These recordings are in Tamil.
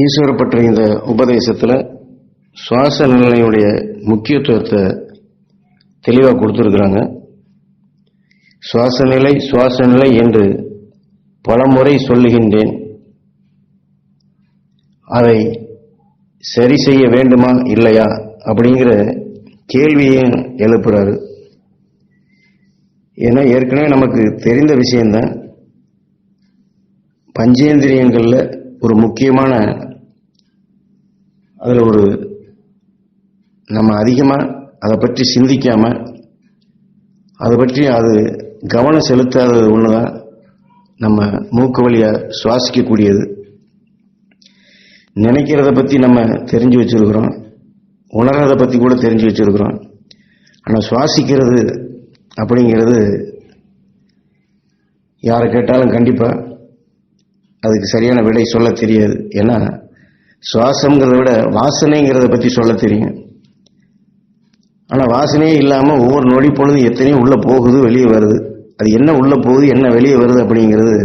ஈஸ்வர பற்றிய இந்த உபதேசத்தில் சுவாச நிலையுடைய முக்கியத்துவத்தை தெளிவாக கொடுத்துருக்குறாங்க. சுவாச நிலை சுவாச நிலை என்று பலமுறை சொல்லுகின்றேன். அதை சரி செய்ய வேண்டுமா இல்லையா அப்படிங்கிற கேள்வியை எழுப்புறாரு. ஏன்னா ஏற்கனவே நமக்கு தெரிந்த விஷயந்தான் பஞ்சேந்திரியங்களில் ஒரு முக்கியமான அதில் ஒரு நம்ம அதிகமாக அதை பற்றி சிந்திக்காம அதை பற்றி அது கவனம் செலுத்தாதது ஒன்று தான் நம்ம மூக்கு வழியாக சுவாசிக்கக்கூடியது. நினைக்கிறத பற்றி நம்ம தெரிஞ்சு வச்சிருக்கிறோம். உணர்றதை பற்றி கூட தெரிஞ்சு வச்சிருக்கிறோம். ஆனால் சுவாசிக்கிறது அப்படிங்கிறது யாரை கேட்டாலும் கண்டிப்பாக அதுக்கு சரியான விடை சொல்ல தெரியாது. ஏன்னா சுவாசங்கிறத விட வாசனைங்கிறத பற்றி சொல்ல தெரியும். ஆனால் வாசனையே இல்லாமல் ஒவ்வொரு நொடி பொழுது எத்தனையோ உள்ளே போகுது வெளியே வருது. அது என்ன உள்ளே போகுது என்ன வெளியே வருது அப்படிங்கிறது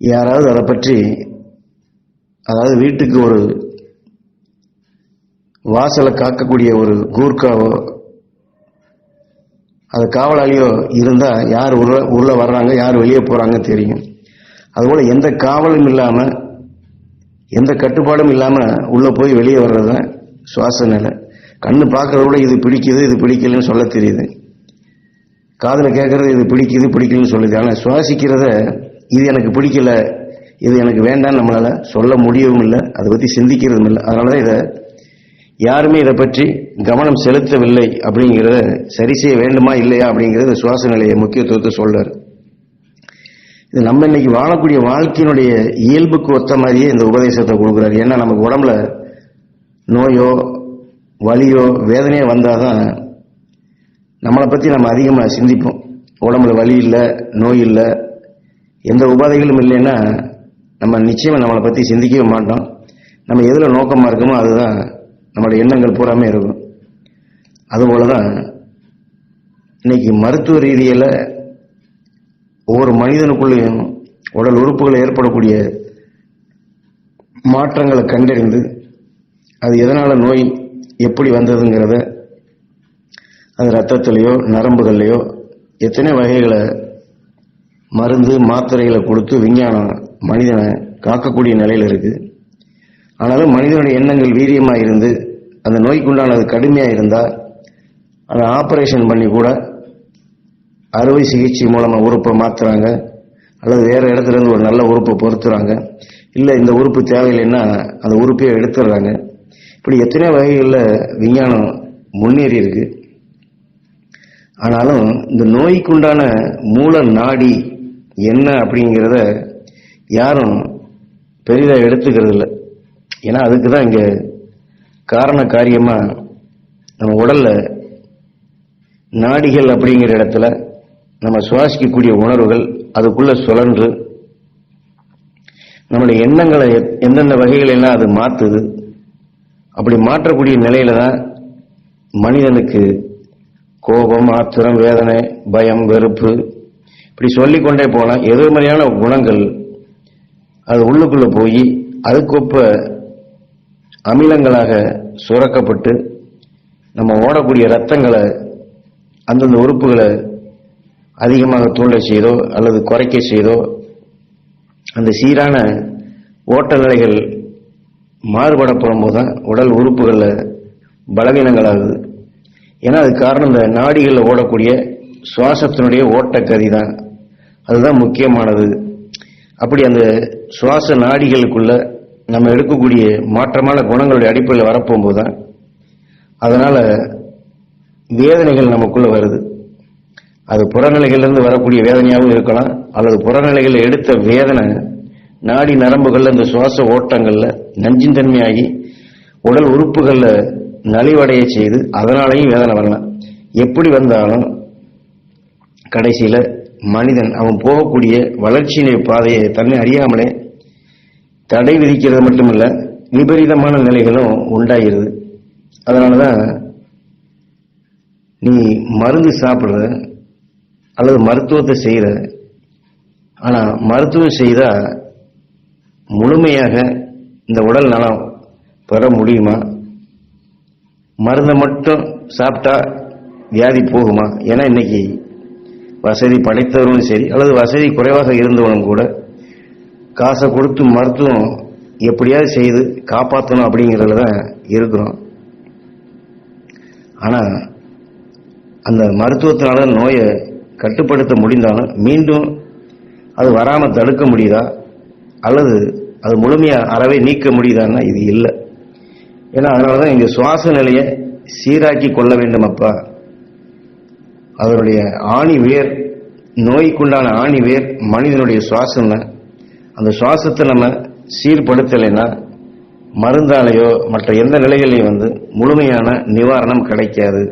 யாராவது அதை பற்றி அதாவது வீட்டுக்கு ஒரு வாசலை காக்கக்கூடிய ஒரு கூர்க்காவோ அது காவலாளியோ இருந்தால் யார் உள்ள உள்ளே வர்றாங்க யார் வெளியே போகிறாங்க தெரியும். அதுபோல் எந்த காவலும் இல்லாமல் எந்த கட்டுப்பாடும் இல்லாமல் உள்ளே போய் வெளியே வர்றது தான் சுவாச நிலை. கண்ணு பார்க்கறத விட இது பிடிக்குது இது பிடிக்கலன்னு சொல்ல தெரியுது. காதில் கேட்குறது இது பிடிக்குது பிடிக்கலன்னு சொல்லுது. ஆனால் சுவாசிக்கிறத இது எனக்கு பிடிக்கல இது எனக்கு வேண்டாம்னு நம்மளால் சொல்ல முடியவும் இல்லை அதை பற்றி சிந்திக்கிறதும் இல்லை. அதனால தான் இதை யாருமே இதை பற்றி கவனம் செலுத்தவில்லை அப்படிங்கிறத சரி செய்ய வேண்டுமா இல்லையா அப்படிங்கிறத சுவாச நிலைய முக்கியத்துவத்தை சொல்றாரு. இது நம்ம இன்னைக்கு வாழக்கூடிய வாழ்க்கையினுடைய இயல்புக்கு ஒத்த மாதிரியே இந்த உபதேசத்தை கொடுக்குறாரு. ஏன்னா நமக்கு உடம்புல நோயோ வலியோ வேதனையோ வந்தாதான் நம்மளை பற்றி நம்ம அதிகமாக சிந்திப்போம். உடம்புல வலி இல்லை நோய் இல்லை எந்த உபாதைகளும் இல்லைன்னா நம்ம நிச்சயம் நம்மளை பற்றி சிந்திக்கவே மாட்டோம். நம்ம எதில் நோக்கமாக இருக்கோமோ அதுதான் நம்மளோட எண்ணங்கள் பூராமே இருக்கும். அதுபோல தான் இன்னைக்கு மருத்துவ ரீதியில் ஒவ்வொரு மனிதனுக்குள்ளேயும் உடல் உறுப்புகள் ஏற்படக்கூடிய மாற்றங்களை கண்டறிந்து அது எதனால் நோய் எப்படி வந்ததுங்கிறத அது ரத்தத்திலேயோ நரம்புகள்லையோ எத்தனை வகைகளை மருந்து மாத்திரைகளை கொடுத்து விஞ்ஞானம் மனிதனை காக்கக்கூடிய நிலையில் இருக்குது ஆனாலும் மனிதனுடைய எண்ணங்கள் வீரியமாக இருந்து அந்த நோய்க்குண்டானது கடுமையாக இருந்தால் அதை ஆப்ரேஷன் பண்ணி கூட அறுவை சிகிச்சை மூலமாக உறுப்பை மாற்றுறாங்க அல்லது வேறு இடத்துல இருந்து ஒரு நல்ல உறுப்பை பொருத்துறாங்க. இல்லை இந்த உறுப்பு தேவையில்லைன்னா அந்த உறுப்பையே எடுத்துடுறாங்க. இப்படி எத்தனையோ வகைகளில் விஞ்ஞானம் முன்னேறி இருக்கு. ஆனாலும் இந்த நோய்க்குண்டான மூல நாடி என்ன அப்படிங்கிறத யாரும் பெரிதாக எடுத்துக்கிறது இல்லை ஏன்னா அதுக்கு தான் இங்கே காரண காரியமாக நம்ம உடலில் நாடிகள் அப்படிங்கிற இடத்துல நம்ம சுவாசிக்கக்கூடிய உணர்வுகள் அதுக்குள்ள சுழன்று நம்முடைய எண்ணங்களை எந்தெந்த வகைகளெல்லாம் அது மாற்றுது அப்படி மாற்றக்கூடிய நிலையில தான் மனிதனுக்கு கோபம் ஆத்திரம் வேதனை பயம் வெறுப்பு இப்படி சொல்லிக்கொண்டே போனால் எதிர்மறையான குணங்கள் அது உள்ளுக்குள்ளே போய் அதுக்கொப்ப அமிலங்களாக சுரக்கப்பட்டு நம்ம ஓடக்கூடிய ரத்தங்களை அந்தந்த உறுப்புகளை அதிகமாக தூண்ட செய்தோ அல்லது குறைக்க செய்தோ அந்த சீரான ஓட்ட நிலைகள் மாறுபடப்படும் போது தான் உடல் உறுப்புகளில் பலவீனங்களாகுது. ஏன்னா அது காரணம் இந்த நாடிகளில் ஓடக்கூடிய சுவாசத்தினுடைய ஓட்டக்கதி தான் அதுதான் முக்கியமானது. அப்படி அந்த சுவாச நாடிகளுக்குள்ள நம்ம எடுக்கக்கூடிய மாற்றமான குணங்களுடைய அடிப்படையில் வரப்போகும்போது தான் அதனால் வேதனைகள் நமக்குள்ளே வருது. அது புறநிலைகளிலிருந்து வரக்கூடிய வேதனையாகவும் இருக்கலாம். அல்லது புறநிலைகளில் எடுத்த வேதனை நாடி நரம்புகள்ல இந்த சுவாச ஓட்டங்கள்ல நஞ்சின் தன்மையாகி உடல் உறுப்புகள்ல நலிவடைய செய்து அதனாலையும் வேதனை வரலாம். எப்படி வந்தாலும் கடைசியில மனிதன் அவன் போகக்கூடிய வளர்ச்சியினை பாதையை தன்னை அறியாமலே தடை விதிக்கிறது மட்டுமில்ல விபரீதமான நிலைகளும் உண்டாகிறது. அதனாலதான் நீ மருந்து சாப்பிடுற அல்லது மருத்துவத்தை செய்கிற ஆனால் மருத்துவம் செய்தால் முழுமையாக இந்த உடல் நலம் பெற முடியுமா? மருந்தை மட்டும் சாப்பிட்டா வியாதி போகுமா? ஏன்னா இன்னைக்கு வசதி படைத்தவர்களும் சரி அல்லது வசதி குறைவாக இருந்தவனும் கூட காசை கொடுத்து மருத்துவம் எப்படியாவது செய்து காப்பாற்றணும் அப்படிங்கிறதுல தான் இருக்கிறோம். ஆனால் அந்த மருத்துவத்தினால நோயை கட்டுப்படுத்த முடிந்தாலும் மீண்டும் அது வராமல் தடுக்க முடியுதா? அல்லது அது முழுமையாக அறவே நீக்க முடியுதான்னா இது இல்லை. ஏன்னா அதனால தான் இங்கே சுவாச நிலையை சீராக்கி கொள்ள வேண்டும் அப்பா. அதனுடைய ஆணி வேர் நோய்க்குண்டான ஆணி வேர் மனிதனுடைய சுவாசம் அந்த சுவாசத்தை நம்ம சீர்படுத்தலைன்னா மருந்தாலேயோ மற்ற எந்த நிலைகளையும் வந்து முழுமையான நிவாரணம் கிடைக்காது.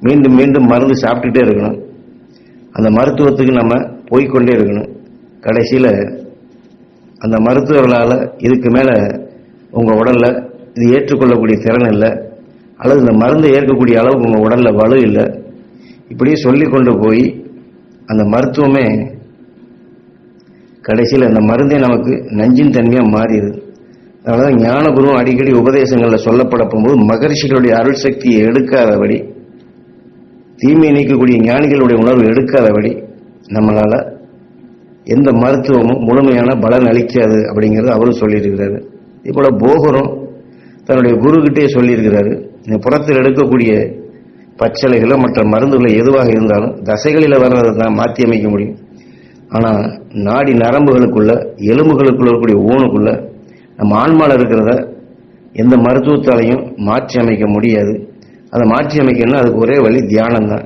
மீண்டும் மீண்டும் மருந்து சாப்பிட்டுட்டே இருக்கணும். அந்த மருத்துவத்துக்கு நம்ம போய்க்கொண்டே இருக்கணும். கடைசியில் அந்த மருத்துவர்களால் இதுக்கு மேலே உங்கள் உடலில் இது ஏற்றுக்கொள்ளக்கூடிய திறன் இல்லை அல்லது இந்த மருந்தை ஏற்கக்கூடிய அளவுக்கு உங்கள் உடலில் வலு இல்லை. இப்படியே சொல்லி கொண்டு போய் அந்த மருத்துவமே கடைசியில் அந்த மருந்தே நமக்கு நஞ்சின் தன்மையாக மாறிடுது. அதனால தான் ஞானகுருவும் அடிக்கடி உபதேசங்களில் சொல்லப்பட போகும்போது மகரிஷிகளுடைய அருள் சக்தியை எடுக்காதபடி தீமையை நீக்கக்கூடிய ஞானிகளுடைய உணர்வு எடுக்காதபடி நம்மளால எந்த மருத்துவமும் முழுமையான பலன் அளிக்காது அப்படிங்கிறது அவரும் சொல்லியிருக்கிறாரு. இப்போல போகரும் தன்னுடைய குருக்கிட்டே சொல்லியிருக்கிறாரு இந்த புறத்தில் எடுக்கக்கூடிய பச்சளைகளோ மற்ற மருந்துகளோ எதுவாக இருந்தாலும் தசைகளில் வர்றதை தான் மாற்றி அமைக்க முடியும். ஆனால் நாடி நரம்புகளுக்குள்ள எலும்புகளுக்குள்ள இருக்கக்கூடிய ஊனுக்குள்ள நம்ம ஆன்மாவில் இருக்கிறத எந்த மருத்துவத்தாலையும் மாற்றி அமைக்க முடியாது. அதை மாற்றி அமைக்கணும்னா அதுக்கு ஒரே வழி தியானம் தான்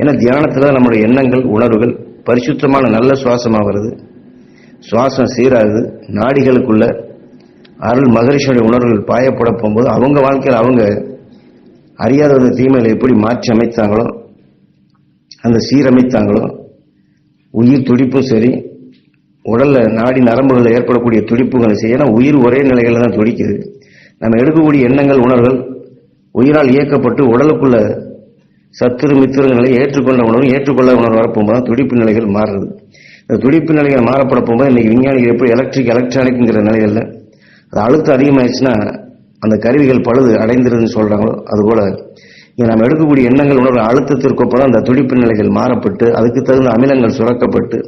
ஏன்னா தியானத்தில் நம்மளுடைய எண்ணங்கள் உணர்வுகள் பரிசுத்தமான நல்ல சுவாசமாக வருது. சுவாசம் சீராகுது. நாடிகளுக்குள்ள அருள் மகரிஷனுடைய உணர்வுகள் பாயப்பட போகும்போது அவங்க வாழ்க்கையில் அவங்க அறியாத அந்த தீமைகளை எப்படி மாற்றி அமைத்தாங்களோ அந்த சீரமைத்தாங்களோ உயிர் துடிப்பும் சரி உடலில் நாடி நரம்புகளில் ஏற்படக்கூடிய துடிப்புகளும் சரி ஏன்னா உயிர் ஒரே நிலைகளில் தான் துடிக்குது. நம்ம எடுக்கக்கூடிய எண்ணங்கள் உணர்வுகள் உயிரால் இயக்கப்பட்டு உடலுக்குள்ள சத்துரு மித்திரங்களை ஏற்றுக்கொண்ட உணர்வு ஏற்றுக்கொள்ள உணர்வு வரப்போகும்போது துடிப்பு நிலைகள் மாறுறது இந்த துடிப்பு நிலைகள் மாறப்பட போகும்போது இன்னைக்கு விஞ்ஞானிகள் எப்படி எலக்ட்ரிக் எலக்ட்ரானிக்ங்கிற நிலைகளில் அது அழுத்தம் அதிகமாயிடுச்சுன்னா அந்த கருவிகள் பழுது அடைந்திருதுன்னு சொல்கிறாங்களோ அதுபோல் இங்கே நம்ம எடுக்கக்கூடிய எண்ணங்கள் உணர்வு அழுத்தத்திற்கு ஒப்பதான் அந்த துடிப்பு நிலைகள் மாறப்பட்டு அதுக்கு தகுந்த அமிலங்கள் சுரக்கப்பட்டு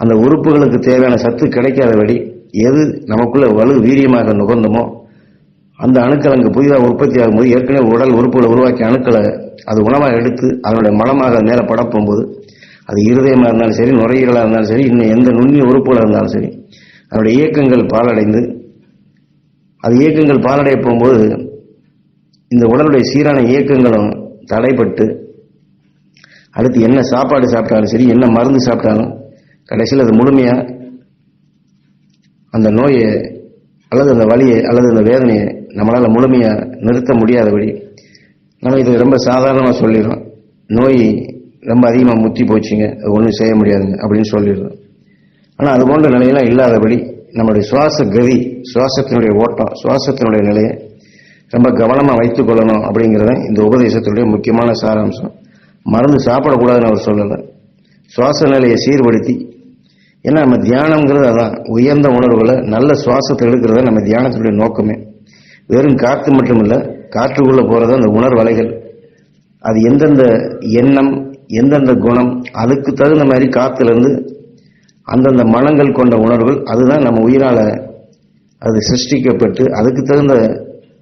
அந்த உறுப்புகளுக்கு தேவையான சத்து கிடைக்காதபடி எது நமக்குள்ள வலு வீரியமாக நுகர்ந்தமோ அந்த அணுக்கள் அங்கு புதிதாக உற்பத்தி ஆகும்போது ஏற்கனவே உடல் உறுப்புகளை உருவாக்கிய அணுக்களை அது உணவாக எடுத்து அதனுடைய மலமாக மேலே படப்போகும்போது அது இருதயமாக இருந்தாலும் சரி நுரையீரலாக இருந்தாலும் சரி இன்னும் எந்த நுண்ணிய உறுப்புகளாக இருந்தாலும் சரி அதனுடைய இயக்கங்கள் பாலடைந்து அது இயக்கங்கள் பாலடைய போகும்போது இந்த உடலுடைய சீரான இயக்கங்களும் தடைப்பட்டு அடுத்து என்ன சாப்பாடு சாப்பிட்டாலும் சரி என்ன மருந்து சாப்பிட்டாலும் கடைசியில் அது முழுமையாக அந்த நோயை அல்லது அந்த வலியை அல்லது அந்த வேதனையை நம்மளால் முழுமையாக நிறுத்த முடியாதபடி நம்ம இது ரொம்ப சாதாரணமாக சொல்லிடுறோம். நோய் ரொம்ப அதிகமாக முத்தி போச்சுங்க. அது ஒன்றும் செய்ய முடியாதுங்க அப்படின்னு சொல்லிடுறோம். ஆனால் அது போன்ற நிலையெல்லாம் இல்லாதபடி நம்முடைய சுவாச கதி சுவாசத்தினுடைய ஓட்டம் சுவாசத்தினுடைய நிலையை ரொம்ப கவனமாக வைத்து கொள்ளணும் அப்படிங்கிறத இந்த உபதேசத்தினுடைய முக்கியமான சாராம்சம். மருந்து சாப்பிடக்கூடாதுன்னு அவர் சொல்லலை. சுவாச நிலையை சீர்படுத்தி ஏன்னா நம்ம தியானங்கிறது அதான் உயர்ந்த உணர்வுகளை நல்ல சுவாசத்தை எடுக்கிறத நம்ம தியானத்தினுடைய நோக்கமே. வெறும் காற்று மட்டும் இல்லை காற்றுக்குள்ளே போகிறது அந்த உணர்வலைகள். அது எந்தெந்த எண்ணம் எந்தெந்த குணம் அதுக்கு தகுந்த மாதிரி காற்றுலேருந்து அந்தந்த மனங்கள் கொண்ட உணர்வுகள் அதுதான் நம்ம உயிரால் அது சிருஷ்டிக்கப்பட்டு அதுக்கு தகுந்த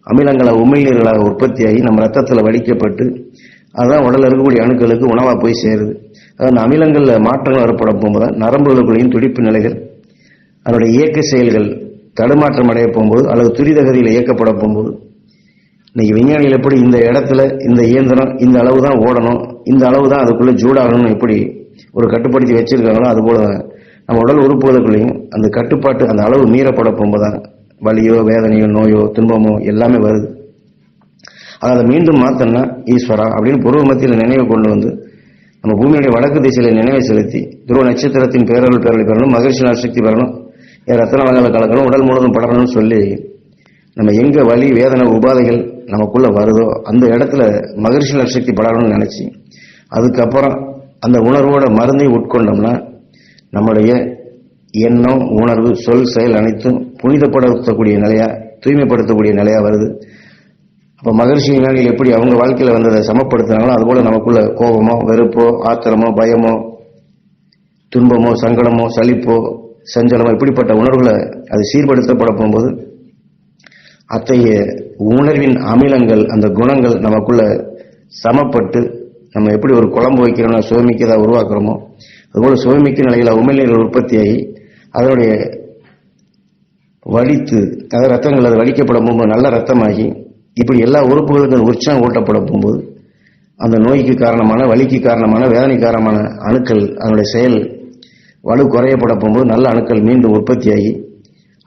அமிலங்களை உமிழ்நீர்களாக உற்பத்தியாகி நம்ம ரத்தத்தில் வடிக்கப்பட்டு அதுதான் உடலில் இருக்கக்கூடிய அணுக்களுக்கு உணவாக போய் சேருது. அது அந்த அமிலங்களில் மாற்றங்கள் வரப்படும் போகும்போது தான் நரம்புகளுக்குள்ளேயும் துடிப்பு நிலைகள் அதனுடைய இயக்க செயல்கள் தடுமாற்றம் அடைய போகும்போது அல்லது துரித கதியில் இயக்கப்பட போகும்போது இன்னைக்கு விஞ்ஞானிகள் எப்படி இந்த இடத்துல இந்த இயந்திரம் இந்த அளவு தான் ஓடணும் இந்த அளவு தான் அதுக்குள்ள ஜூடாகணும்னு எப்படி ஒரு கட்டுப்படுத்தி வச்சிருக்காங்களோ அதுபோல நம்ம உடல் உறுப்புகளுக்குள்ளேயும் அந்த கட்டுப்பாட்டு அந்த அளவு மீறப்பட போகும்போது தான் வலியோ வேதனையோ நோயோ துன்பமோ எல்லாமே வருது. அதை மீண்டும் மாத்தன்னா ஈஸ்வரா அப்படின்னு பூர்வ மத்தியில் நினைவு கொண்டு வந்து நம்ம பூமியுடைய வடக்கு திசையில நினைவை செலுத்தி துருவ நட்சத்திரத்தின் பேரல் பேரலை பெறணும் மகிழ்ச்சி சக்தி பெறணும். ரத்தன வளங்களை கலக்கணும் உடல் முழுவதும் படரணும்னு சொல்லி நம்ம எங்கே வலி வேதனை உபாதைகள் நமக்குள்ளே வருதோ அந்த இடத்துல மகிழ்ச்சி சக்தி படரணும்னு நினச்சி அதுக்கப்புறம் அந்த உணர்வோட மருந்தை உட்கொண்டோம்னா நம்முடைய எண்ணம் உணர்வு சொல் செயல் அனைத்தும் புனிதப்படுத்தக்கூடிய நிலையா தூய்மைப்படுத்தக்கூடிய நிலையா வருது. அப்போ மகர்ஷி ஞானிகள் எப்படி அவங்க வாழ்க்கையில் வந்ததை சமப்படுத்துனாங்களோ அதுபோல் நமக்குள்ள கோபமோ வெறுப்போ ஆத்திரமோ பயமோ துன்பமோ சங்கடமோ சலிப்போ சஞ்சலமோ இப்படிப்பட்ட உணர்வுகளை அது சீர்படுத்தப்பட போகும்போது அத்தகைய உணர்வின் அமிலங்கள் அந்த குணங்கள் நமக்குள்ள சமப்பட்டு நம்ம எப்படி ஒரு குழம்பு வைக்கிறோம்னா சுவைமிக்கதா உருவாக்குறோமோ அதுபோல சுவைமிக்க நிலையில் உமிழ்நீர்கள் உற்பத்தியாகி அதனுடைய வலித்து அதாவது ரத்தங்கள் அது வலிக்கப்படும் போகும்போது நல்ல ரத்தமாகி இப்படி எல்லா உறுப்புகளுக்கும் உற்சாகம் ஊட்டப்பட போகும்போது அந்த நோய்க்கு காரணமான வலிக்கு காரணமான வேதனை காரணமான அணுக்கள் அதனுடைய செயல் வலு குறையப்பட போகும்போது நல்ல அணுக்கள் மீண்டும் உற்பத்தியாகி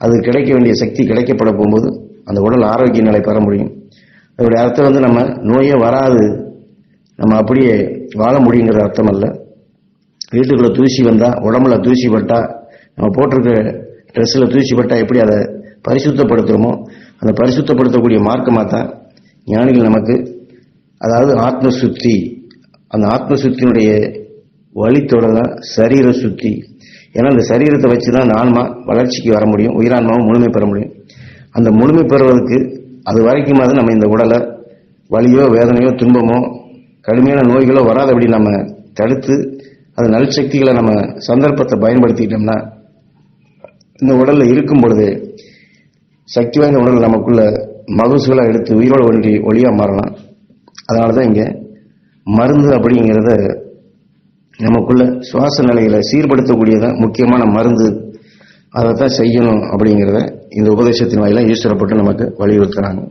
அது கிடைக்க வேண்டிய சக்தி கிடைக்கப்பட போகும்போது அந்த உடல் ஆரோக்கிய நிலை பெற முடியும். அதோடைய அர்த்தம் வந்து நம்ம நோயே வராது நம்ம அப்படியே வாழ முடியுங்கிற அர்த்தம் அல்ல. வீட்டுக்குள்ளே தூசி வந்தால் உடம்புல தூசி பட்டால் நம்ம போட்டிருக்க ட்ரெஸ்ஸில் தூசி பட்டால் எப்படி அதை பரிசுத்தப்படுத்துகிறோமோ அந்த பரிசுத்தப்படுத்தக்கூடிய மார்க்கமாக தான் ஞானிகள் நமக்கு அதாவது ஆத்ம சுத்தி அந்த ஆத்ம சுத்தியினுடைய வழி தான் சரீர சுத்தி. ஏன்னா அந்த சரீரத்தை வச்சு தான் ஆன்மா வளர்ச்சிக்கு வர முடியும் உயிரான்மாவும் முழுமை பெற முடியும். அந்த முழுமை பெறுவதற்கு அது வரைக்குமாவது நம்ம இந்த உடலை வலியோ வேதனையோ துன்பமோ கடுமையான நோய்களோ வராதபடி நம்ம தடுத்து அது நல் சக்திகளை நம்ம சந்தர்ப்பத்தை பயன்படுத்திக்கிட்டோம்னா இந்த உடலில் இருக்கும் பொழுது சக்தி வாய்ந்த உடல் நமக்குள்ள மகசூலாக எடுத்து உயிரோடு ஒன்றி ஒளியாக மாறலாம். அதனால தான் இங்கே மருந்து அப்படிங்கிறத நமக்குள்ள சுவாச நிலைகளை சீர்படுத்தக்கூடியதான் முக்கியமான மருந்து அதை தான் செய்யணும் அப்படிங்கிறத இந்த உபதேசத்தின் வாயிலாக ஈஸ்வரப்பட்டு நமக்கு வலியுறுத்துறாங்க.